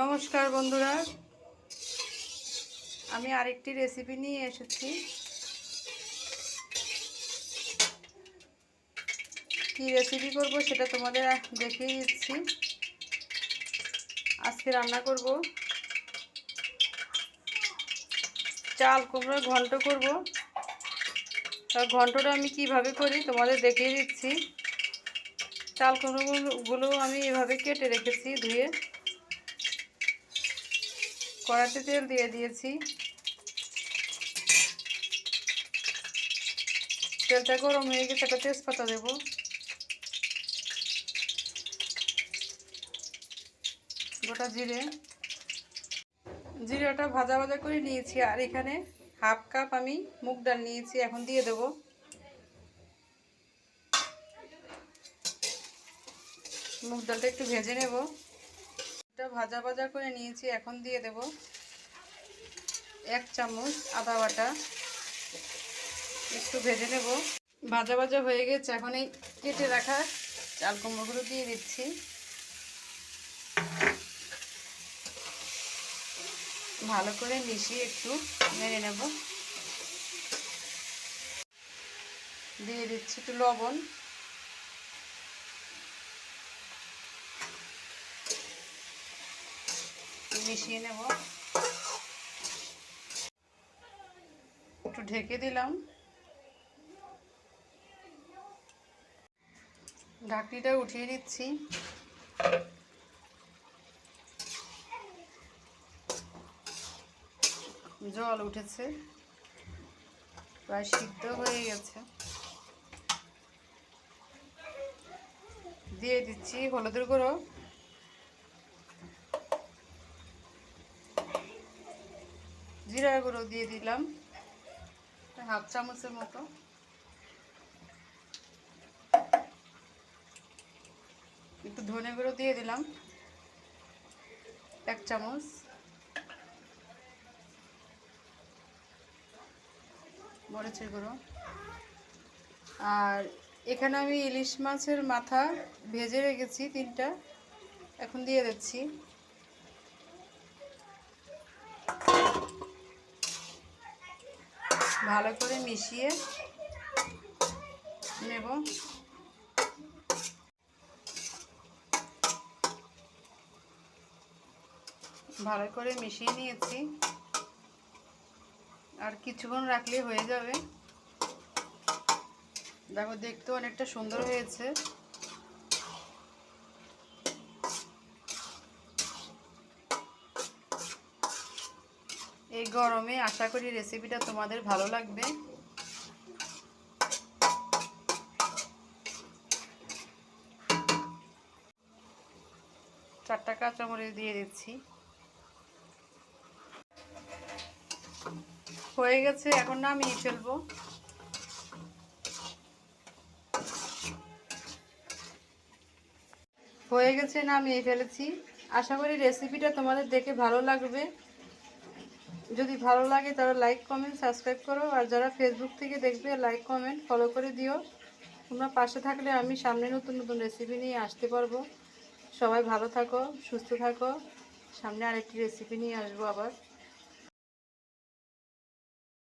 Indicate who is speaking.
Speaker 1: নমস্কার বন্ধুরা। আমি আরেকটি রেসিপি নিয়ে এসেছি। কি রেসিপি করব সেটা তোমাদের দেখিয়ে দিচ্ছি। আজকে রান্না করব। চাল কুমড়োর ঘন্ট করব। তার ঘন্টটা আমি কীভাবে করি তোমাদের দেখিয়ে দিচ্ছি। চাল কুমড়োগুলো আমি এভাবে কেটে রেখেছি ধুয়ে। কড়াতে তেল দিয়ে দিয়েছি। তেলটা গরম হয়ে গেছে, একটা তেজপাতা দেব। গোটা জিরে। জিরাটা ভাজা ভাজা করে নিয়েছি, আর এখানে হাফ কাপ আমি মুগ ডাল নিয়েছি, এখন দিয়ে দেব। মুগ ডালটা একটু ভেজে নেব। এটা ভাজা ভাজা করে নিয়েছি, এখন দিয়ে দেব এক চামচ আদা বাটা। একটু ভেজে নেব। ভাজা ভাজা হয়ে গেছে, এখন এই কেটে রাখা চাল কুমড়োগুলো দিয়ে দিচ্ছি। ভালো করে মিশিয়ে একটু মেরে নেব। দিয়ে দিচ্ছি একটু লবণ। মিশিয়ে নেব। একটু ঢেকে দিলাম। ঢাকনিটা উঠিয়ে দিচ্ছি জল উঠেছে। প্রায় সিদ্ধ হয়ে গেছে। দিয়ে দিচ্ছি হলুদের গুঁড়ো। জিরা গুঁড়ো দিয়ে দিলাম। হাফ চামচের মতো। একটু ধনে গুঁড়ো দিয়ে দিলাম। এক চামচ। মরিচের গুঁড়ো। আর এখানে আমি ইলিশ মাছের মাথা ভেজে রেখেছি তিনটা। এখন দিয়ে দিচ্ছি। ভালো করে মিশিয়ে নেব। ভালো করে মিশিয়ে নিয়েছি। আর কিছুক্ষণ রাখলে হয়ে যাবে। দেখো দেখতে অনেকটা সুন্দর হয়েছে। এই গরমে আশা করি রেসিপিটা তোমাদের ভালো লাগবে। চারটা কাঁচামরিচ দিয়ে দিচ্ছি। হয়ে গেছে, এখন নামিয়ে ফেলব। হয়ে গেছে, নামিয়ে ফেলেছি। আশা করি রেসিপিটা তোমাদের দেখে ভালো লাগবে। যদি ভালো লাগে তারা লাইক কমেন্ট সাবস্ক্রাইব করো। আর যারা ফেসবুক থেকে দেখবে লাইক কমেন্ট ফলো করে দিও। তোমরা পাশে থাকলে আমি সামনে নতুন নতুন রেসিপি নিয়ে আসতে পারব। সবাই ভালো থাকো, সুস্থ থাকো। সামনে আরেকটি রেসিপি নিয়ে আসব আবার।